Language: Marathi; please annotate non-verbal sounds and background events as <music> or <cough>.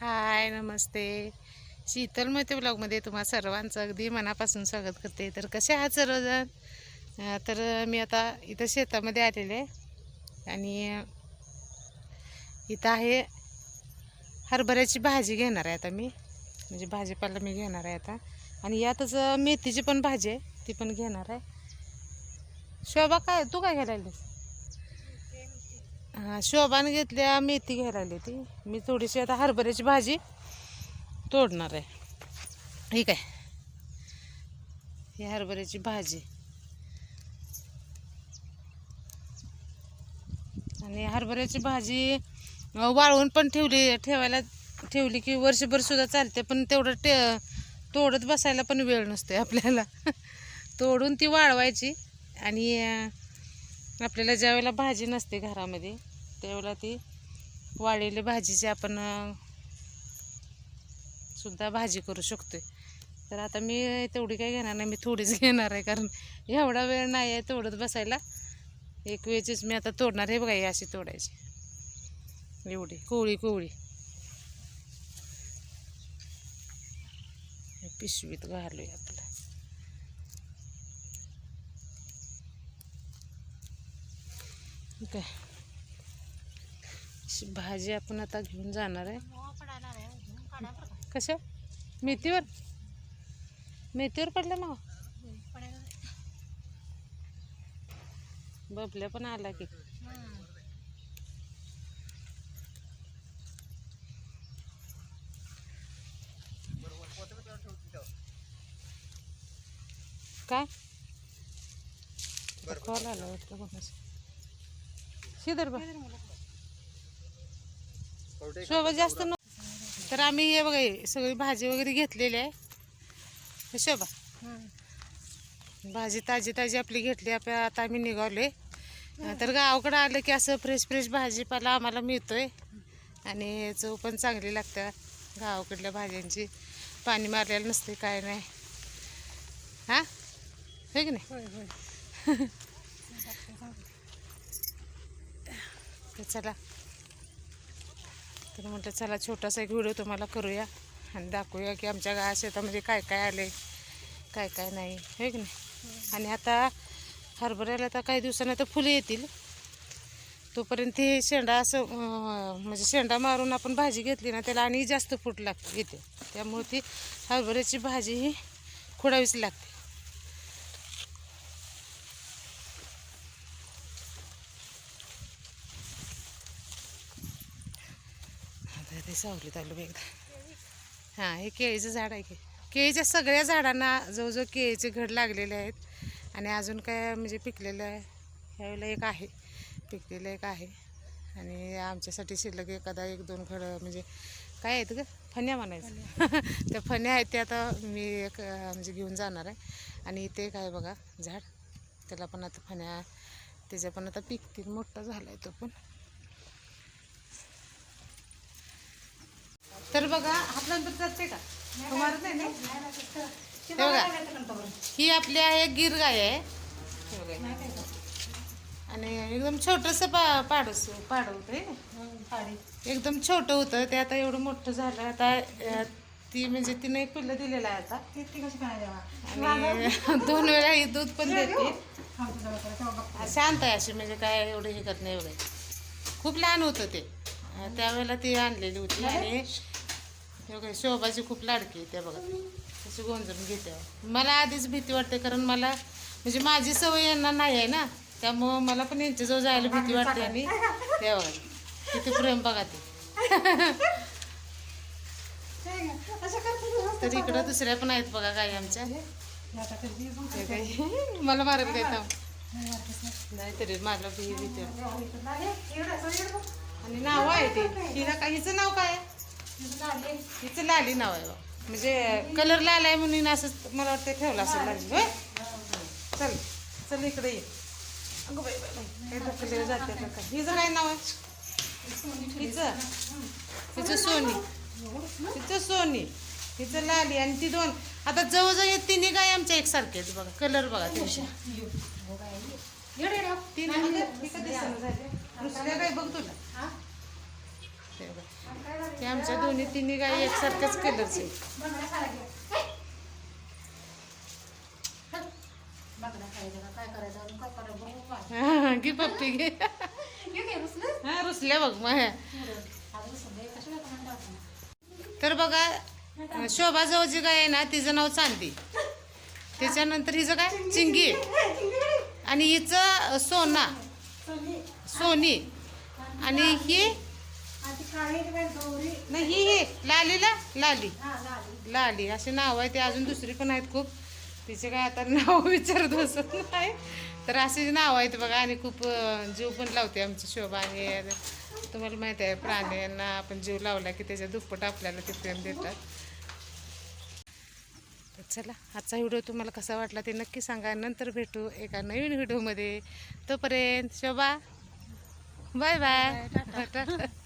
हाय नमस्ते. शीतल मोहिते ब्लॉगमध्ये तुम्हा सर्वांचं अगदी मनापासून स्वागत करते. तर कसे आहात सर्वजण? तर मी आता इथं शेतामध्ये आलेले आणि इथं आहे हरभऱ्याची भाजी घेणार आहे आता मी. म्हणजे भाजीपाला मी घेणार आहे आता. आणि यातच मेथीची पण भाजी आहे ती पण घेणार आहे. शोभा काय तू काय घ्यायला हां शोभाने घेतल्या मेथी घ्यायला आली ती. मी थोडीशी आता हरभऱ्याची भाजी तोडणार आहे. ठीक आहे ही हरभऱ्याची भाजी. आणि हरभऱ्याची भाजी वाळवून पण ठेवली ठेवायला ठेवली की वर्षभर सुद्धा चालते पण तेवढं ते तोडत बसायला पण वेळ नसते आपल्याला. <laughs> तोडून ती वाळवायची आणि आपल्याला ज्यावेळेला भाजी नसते घरामध्ये त्यावेळेला ती वाळलेली भाजीची आपण सुद्धा भाजी करू शकतोय. तर आता मी तेवढी काही घेणार नाही मी थोडीच घेणार आहे कारण एवढा वेळ नाही आहे तोडत बसायला. एक वेळचीच मी आता तोडणार आहे बघा ही अशी तोडायची. एवढी कोवळी कोवळी. पिशवीत घालूया आपलं. ठीक भाजी आपण आता घेऊन जाणार आहे. कशा? मेथीवर? मेथीवर पडलं मग बबल्या पण आला की. काय? कॉल आला वाटतं कोणाचा शिदर बा. शोभा जास्त न तर आम्ही हे बघा सगळी भाजी वगैरे घेतलेली आहे. शोभा. भाजी ताजी ताजी आपली घेतली आप आता आम्ही निघालोय. तर गावाकडं आलं की असं फ्रेश फ्रेश भाजीपाला आम्हाला मिळतोय. आणि चव पण चांगली लागते गावाकडल्या भाज्यांची. पाणी मारलेलं नसते काय नाही. हा? हे की नाही? <laughs> चला. तर म्हटलं चला छोटासा एक व्हिडिओ तुम्हाला करूया आणि दाखवूया की आमच्या गावा शेतामध्ये काय काय आले काय काय नाही. हे की नाही? आणि आता हरभऱ्याला आता काही दिवसांनी आता फुले येतील. तोपर्यंत हे शेंडा असं म्हणजे शेंडा मारून आपण भाजी घेतली ना त्याला आणि जास्त फूट लागते येते. त्यामुळे ती हरभऱ्याची भाजी ही खोडावीच लागते. ते सावलीत आलो एकदा. हां हे केळीचं झाड आहे की. केळीच्या सगळ्या झाडांना जवळजवळ केळीचे घड लागलेले आहेत. आणि अजून काय म्हणजे पिकलेलं आहे. ह्यावेळेला एक आहे. पिकलेलं एक आहे. आणि आमच्यासाठी शिल्लक एखादा एक दोन घड म्हणजे काय आहेत ग? फण्या म्हणायचं. <laughs> त्या फण्या आहेत त्या आता मी एक म्हणजे घेऊन जाणार आहे. आणि इथे एक आहे बघा झाड. त्याला पण आता फण्या त्याच्या पण आता पिकतील मोठा झाला आहे तो पण. तर बघा आपल्यानंतर जाते का? तुम्हाला नाही ना? हे बघा. ही आपली आहे गिर गाय आहे. हे. आणि एकदम छोटस पा पाडस पाड. होतं एकदम छोटं होतं. ते आता एवढं मोठं झालं. आता ती म्हणजे तिने एक पिल्लं दिलेलं आहे आता. आणि <laughs> दोन वेळा ही दूध पण देते. शांत आहे अशी म्हणजे काय एवढं हे करत नाही एवढं खूप लहान होतं ते. त्यावेळेला ती आणलेली होती. आणि हे बघा, शोभाची खूप लाडकी आहे त्या बघा. तशी गोंजून घेते मला आधीच भीती वाटते कारण मला म्हणजे माझी सवय यांना नाही आहे ना. त्यामुळं मला पण यांच्याजवळ जायला भीती वाटते आणि त्या बघा किती प्रेम बघा ते. तर इकडं दुसऱ्या पण आहेत बघा गाई आमच्या. मला मारत काय नाही तरी मला भी भीती आणि नाव आहे ते. हिला काय हिचं नाव काय आहे? हिचं लाली नाव आहे. म्हणजे कलर लाल आहे म्हणून असं मला वाटतं ठेवलं असेल लाली होय? हं. चल चल इकडे ये. अगं बाई बाई बाई. ढकलले जाते आता काय? हिचं काय नाव आहे? हिचं? हिचं सोनी. हिचं सोनी. हिचं लाली आणि ती दोन. आता जवळजवळ तिन्ही गाय आमच्या एकसारखे आहेत बघा. कलर बघा त्यांच्या तिन्ही? दुसऱ्या गाय बघ तुला. हे आमच्या दोन्ही तिन्ही गाई एकसारख्याच कलरचे <laughs> घे पप्पी घे. हा रुसल्या बघ मग तर बघा शोभा जवळची गाय आहे ना तिचं नाव चांदी. त्याच्यानंतर हिचं काय? चिंगी. आणि हिचं सोना. सोनी. आणि ही नाही ही ही लालीला? लाली. लाली. असे नाव आहे ते अजून दुसरी पण आहेत खूप. तिचे काय आता नाव <laughs> विचारत बसत नाही. तर असे नाव आहेत बघा. आणि खूप जीव पण लावते आमची शोभा आणि तुम्हाला माहिती आहे प्राण्यांना आपण जीव लावला की त्याच्या दुप्पट आपल्याला ते प्रेम देतात. तर चला आजचा व्हिडिओ तुम्हाला कसा वाटला ते नक्की सांगा. नंतर भेटू एका नवीन व्हिडिओमध्ये. तोपर्यंत शोभा. Bye bye. <laughs>